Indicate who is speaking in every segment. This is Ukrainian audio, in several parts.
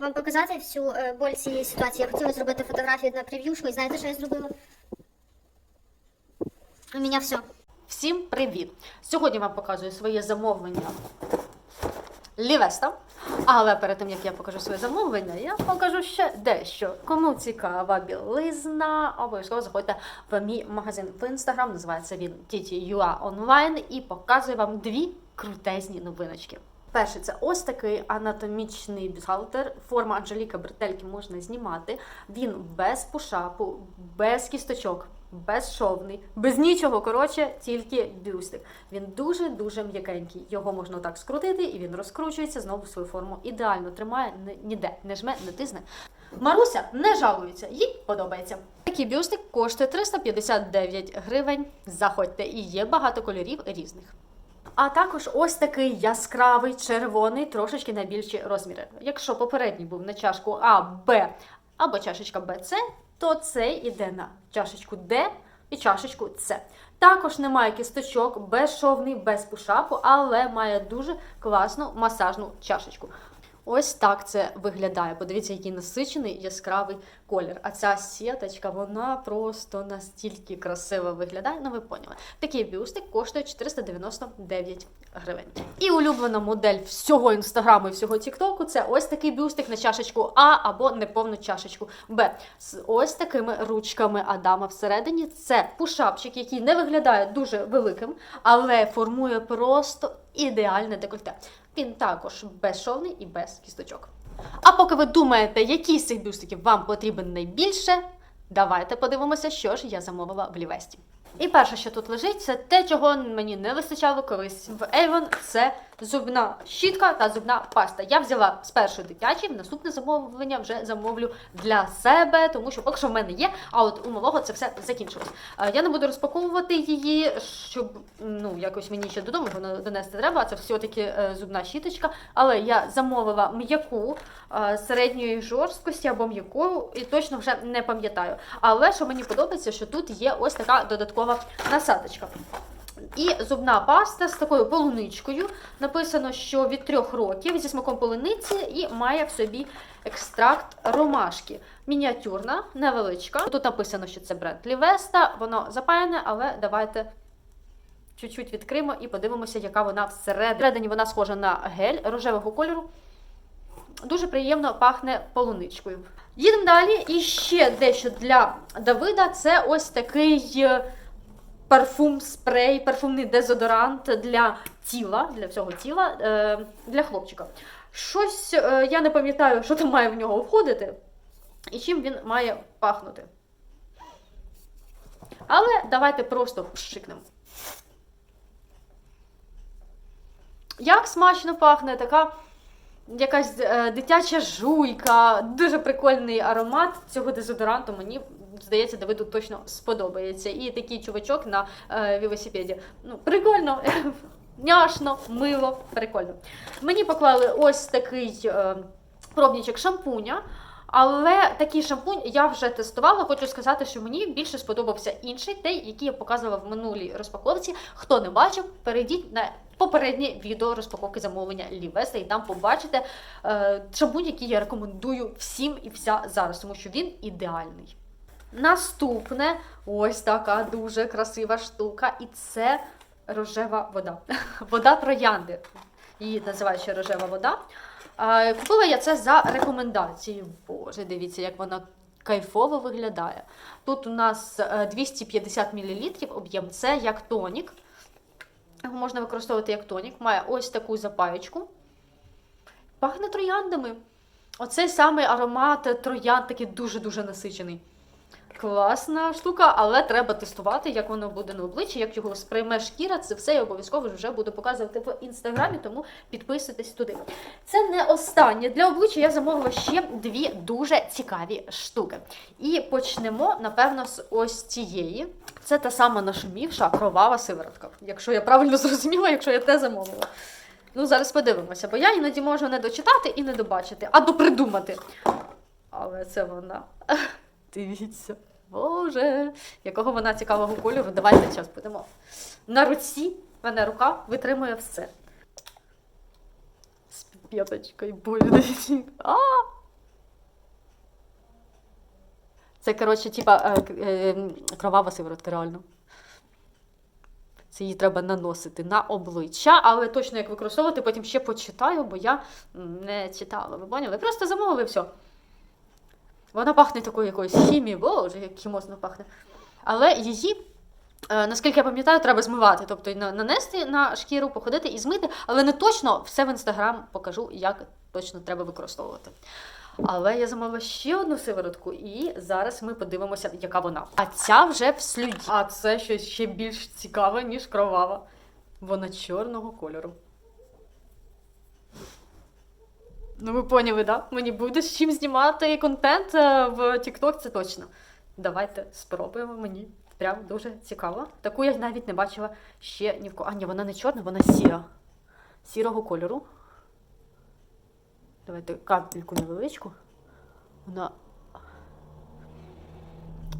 Speaker 1: вам показати всю е, боль цієї ситуації. Я хотіла зробити фотографію на прев'юшку, і знаєте, що я зробила? У мене все.
Speaker 2: Всім привіт! Сьогодні вам показую своє замовлення Лівеста. Але перед тим як я покажу своє замовлення, я покажу ще дещо. Кому цікава білизна, обов'язково заходьте в мій магазин в інстаграм. Називається він TTUA Online і показую вам дві крутезні новиночки. Перший це ось такий анатомічний бюстгальтер. Форма Анжеліка Бретельки можна знімати. Він без пушапу, без кісточок, безшовний, без нічого. Коротше, тільки бюстик. Він дуже дуже м'якенький. Його можна так скрутити, і він розкручується знову в свою форму. Ідеально тримає ніде, не жме, не тисне. Маруся не жалується, їй подобається. Такий бюстик коштує 359 гривень. Заходьте, і є багато кольорів різних. А також ось такий яскравий червоний, трошечки на більші розміри. Якщо попередній був на чашку А, Б або чашечка Б, С, то цей іде на чашечку Д і чашечку С. Також немає кісточок, безшовний, без пушапу, але має дуже класну масажну чашечку. Ось так це виглядає. Подивіться, який насичений яскравий колір. А ця сіточка, вона просто настільки красиво виглядає. Ну, ви поняли. Такий бюстик коштує 499 гривень. І улюблена модель всього інстаграму і всього Тіктоку це ось такий бюстик на чашечку А або неповну чашечку Б. З ось такими ручками Адама всередині. Це пушапчик, який не виглядає дуже великим, але формує просто ідеальне декольте. Він також безшовний і без кісточок. А поки ви думаєте, який з цих бюстиків вам потрібен найбільше, давайте подивимося, що ж я замовила в Лівесті. І перше, що тут лежить, це те, чого мені не вистачало колись в Avon, це зубна щітка та зубна паста. Я взяла спершу дитячі, наступне замовлення вже замовлю для себе, тому що поки що в мене є, а от у малого це все закінчилось. Е, Я не буду розпаковувати її, щоб ну якось мені ще додому воно донести треба. Це все-таки е, зубна щіточка. Але я замовила м'яку е, середньої жорсткості або м'яку, і точно вже не пам'ятаю. Але що мені подобається, що тут є ось така додаткова насадочка. І зубна паста з такою полуничкою. Написано, що від трьох років зі смаком полуниці і має в собі екстракт ромашки. Мініатюрна, невеличка. Тут написано, що це бренд Лівеста, воно запаяне, але давайте чуть-чуть відкриємо і подивимося, яка вона всередині. Всередині вона схожа на гель рожевого кольору. Дуже приємно пахне полуничкою. Їдемо далі. І ще дещо для Давида. Це ось такий е, парфум спрей, парфумний дезодорант для тіла, для всього тіла, е, для хлопчика. Щось е, я не пам'ятаю, що там має в нього входити, і чим він має пахнути. Але давайте просто пшикнемо. Як смачно пахне, така якась е, дитяча жуйка, дуже прикольний аромат цього дезодоранту. Мені здається, Давиду точно сподобається. І такий чувачок на е, велосипеді. Ну, прикольно, няшно, мило, прикольно. Мені поклали ось такий е, пробничок шампуня. Але такий шампунь я вже тестувала. Хочу сказати, що мені більше сподобався інший, той, який я показувала в минулій розпаковці. Хто не бачив, перейдіть на попереднє відео розпаковки замовлення Лівеста, і там побачите е, шампунь, який я рекомендую всім і вся зараз, тому що він ідеальний. Наступне ось така дуже красива штука, і це рожева вода. Вода троянди. Її називають ще рожева вода. Купила я це за рекомендацією. Боже, дивіться, як вона кайфово виглядає. Тут у нас е, 250 мл об'єм, це як тонік. Його можна використовувати як тонік. Має ось таку запаєчку. Пахне трояндами. Оцей самий аромат троянд такий дуже-дуже насичений. Класна штука, але треба тестувати, як воно буде на обличчі, як його сприйме шкіра. Це все я обов'язково вже буду показувати в інстаграмі, тому підписуйтесь туди. Це не останнє. Для обличчя я замовила ще дві дуже цікаві штуки. І почнемо, напевно, з ось цієї. Це та сама нашумівша кровава сиворотка. Якщо я правильно зрозуміла, якщо я те замовила. Ну, зараз подивимося, бо я іноді можу не дочитати і не добачити, а допридумати. Але це вона. Дивіться. Боже, якого вона цікавого кольору. Давайте зараз будемо. На руці в мене рука витримує все. З п'яточкою болю. А! Це, коротше, типа е, е, кровава сиворотка, реально. Це її треба наносити на обличчя, але точно як використовувати, потім ще почитаю, бо я не читала. Ви поняли? Просто замовили все. Вона пахне такою якоюсь хімією, боже, як хімозно пахне. Але її, е, наскільки я пам'ятаю, треба змивати. Тобто на- нанести на шкіру, походити і змити, але не точно все в інстаграм покажу, як точно треба використовувати. Але я замовила ще одну сиворотку, і зараз ми подивимося, яка вона. А ця вже в слюді. А це щось ще більш цікаве, ніж кровава. Вона чорного кольору. Ну, ви поняли, да? Мені буде з чим знімати контент е, в TikTok, це точно. Давайте спробуємо. Мені прям дуже цікаво. Таку я навіть не бачила ще ні в кого. А, ні, вона не чорна, вона сіра. Сірого кольору. Давайте капельку невеличку. Вона.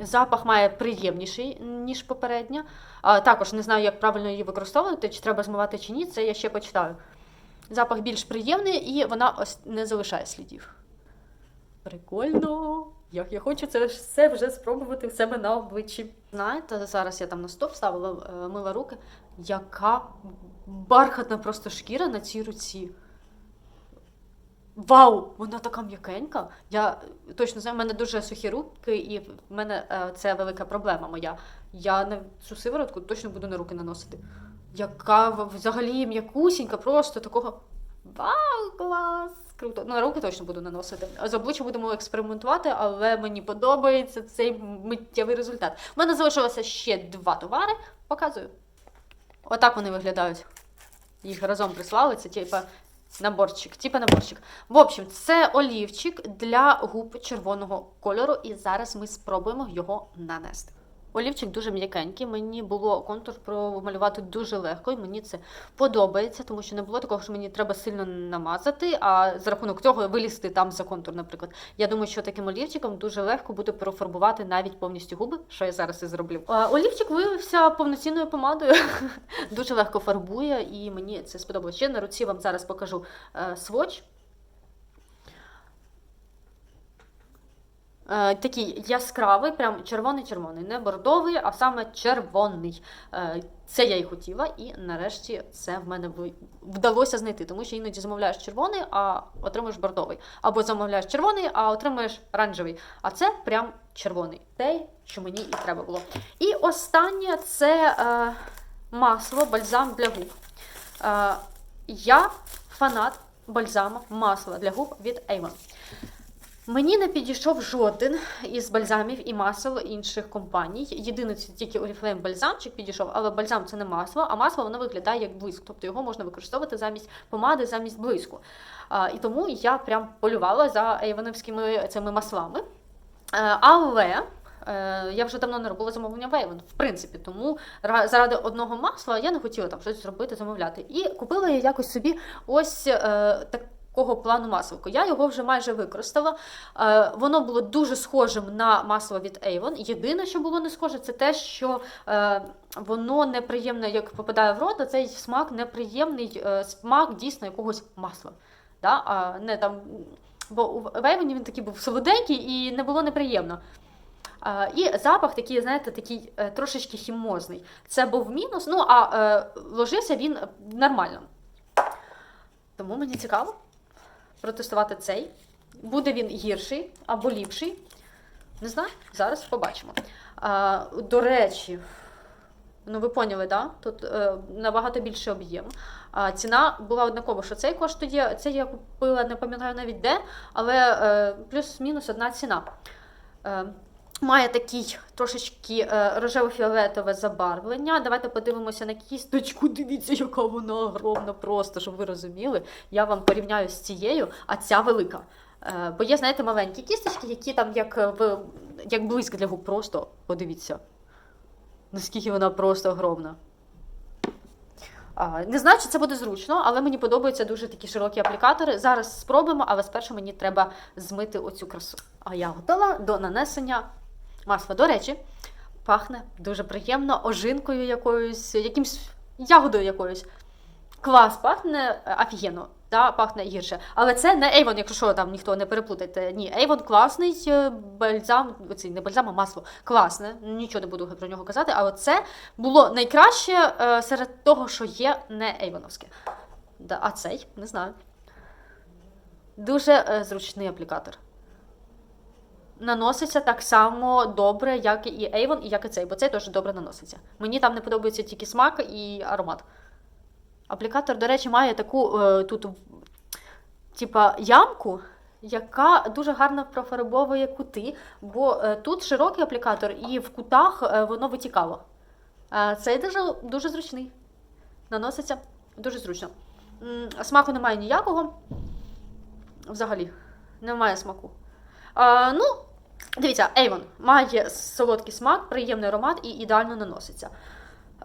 Speaker 2: Запах має приємніший, ніж попередня. А, також не знаю, як правильно її використовувати, чи треба змивати чи ні, це я ще почитаю. Запах більш приємний і вона ось не залишає слідів. Прикольно! Як я хочу це все вже спробувати в себе на обличчі. Знаєте, зараз я там на стоп ставила, е, мила руки. Яка бархатна просто шкіра на цій руці. Вау! Вона така м'якенька. Я точно знаю, в мене дуже сухі руки, і в мене е, це велика проблема моя. Я на цю сиворотку точно буду на руки наносити. Яка взагалі м'якусінька, просто такого. Вау, клас! Круто. Ну, на руки точно буду наносити. З обличчя будемо експериментувати, але мені подобається цей миттєвий результат. У мене залишилося ще два товари. Показую. Отак вони виглядають. Їх разом прислали. Це типа наборчик. Типа наборчик. В общем, це олівчик для губ червоного кольору, і зараз ми спробуємо його нанести. Олівчик дуже м'якенький. Мені було контур промалювати дуже легко, і мені це подобається, тому що не було такого, що мені треба сильно намазати, а за рахунок цього вилізти там за контур, наприклад. Я думаю, що таким олівчиком дуже легко буде профарбувати навіть повністю губи, що я зараз і зроблю. Олівчик виявився повноцінною помадою. дуже легко фарбує, і мені це сподобалося. Ще на руці вам зараз покажу е, сводч. Е, такий яскравий, прям червоний-червоний, не бордовий, а саме червоний. Е, це я і хотіла, і нарешті це в мене вдалося знайти, тому що іноді замовляєш червоний, а отримуєш бордовий. Або замовляєш червоний, а отримуєш оранжевий. А це прям червоний. Те, що мені і треба було. І останнє це е, масло, бальзам для губ. Е, я фанат бальзаму масла для губ від Avon. Мені не підійшов жоден із бальзамів і масел інших компаній. Єдине, це тільки Oriflame бальзамчик підійшов, але бальзам це не масло, а масло воно виглядає як блиск. Тобто його можна використовувати замість помади, замість блиску. А, і тому я прям полювала за ейвоновськими цими маслами. Е, але. е, Я вже давно не робила замовлення в Avon, в принципі, тому заради одного масла я не хотіла там щось зробити, замовляти. І купила я якось собі ось е, такого плану масло. Я його вже майже використала. Е, воно було дуже схожим на масло від Avon. Єдине, що було не схоже, це те, що е, воно неприємне, як попадає в рот, а цей смак неприємний е, смак дійсно якогось масла. Да? А не там, бо у- Avon він такий був солоденький і не було неприємно. І запах такий, знаєте, такий трошечки хімозний. Це був мінус, ну а ложився він нормально. Тому мені цікаво протестувати цей. Буде він гірший або ліпший. Не знаю, зараз побачимо. А, до речі, ну ви поняли, да? Тут е, набагато більше об'єм. А, ціна була однакова, що цей коштує. Цей я купила, не пам'ятаю навіть де, але е, плюс-мінус одна ціна. Е, Має такий трошечки е, рожево-фіолетове забарвлення. Давайте подивимося на кісточку. Дивіться, яка вона огромна, просто щоб ви розуміли. Я вам порівняю з цією, а ця велика. Е, бо є, знаєте, маленькі кісточки, які там як в як блиск для губ. Просто подивіться, наскільки вона просто огромна. Не знаю, чи це буде зручно, але мені подобаються дуже такі широкі аплікатори. Зараз спробуємо, але спершу мені треба змити оцю красу. А я готова до нанесення масла. До речі, пахне дуже приємно ожинкою якоюсь, якимсь ягодою якоюсь. клас пахне е, офігенно, да, пахне гірше. Але це не Avon, якщо що, там ніхто не переплутайте. Ні, Avon класний е, бальзам, оцей, не бальзам, а масло. Класне, нічого не буду про нього казати, але це було найкраще е, серед того, що є не Avonівське. Да, а цей, не знаю. Дуже зручний аплікатор. Наноситься так само добре, як і Avon, і як і цей, бо цей теж добре наноситься. Мені там не подобається тільки смак і аромат. Аплікатор, до речі, має таку е, тут, типа, ямку, яка дуже гарно профарбовує кути, бо е, тут широкий аплікатор, і в кутах е, воно витікало. А цей дуже, дуже зручний. Наноситься дуже зручно. Смаку немає ніякого. Взагалі, немає смаку. А, ну, дивіться, Avon має солодкий смак, приємний аромат і ідеально наноситься.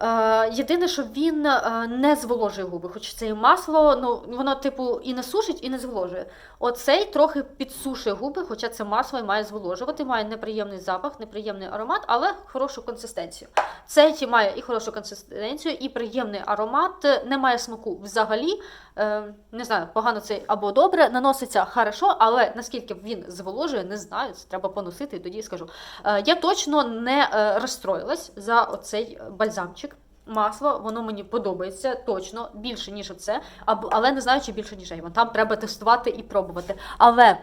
Speaker 2: Е, єдине, що він е, не зволожує губи, хоч це і масло, ну воно, типу, і не сушить, і не зволожує. Оцей трохи підсушує губи, хоча це масло і має зволожувати, має неприємний запах, неприємний аромат, але хорошу консистенцію. Цей має і хорошу консистенцію, і приємний аромат, не має смаку взагалі. Е, не знаю, погано це або добре, наноситься хорошо, але наскільки він зволожує, не знаю, це треба поносити, і тоді скажу. Е, я точно не е, розстроїлась за оцей бальзамчик. Масло, воно мені подобається точно більше, ніж або, але не знаю, чи більше, ніж Avon. Там треба тестувати і пробувати. Але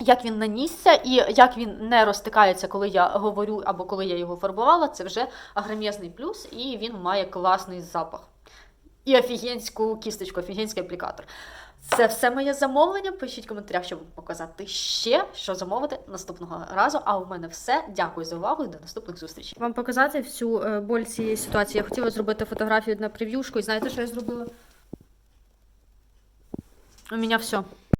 Speaker 2: як він нанісся і як він не розтикається, коли я говорю або коли я його фарбувала, це вже агром'язний плюс, і він має класний запах. І офігенську кісточку, офігенський аплікатор. Це все моє замовлення. Пишіть в коментарях, щоб показати ще, що замовити наступного разу. А у мене все. Дякую за увагу і до наступних зустрічей. Вам показати всю е, боль цієї ситуації. Я хотіла зробити фотографію на прев'юшку, і знаєте, що я зробила? У мене все.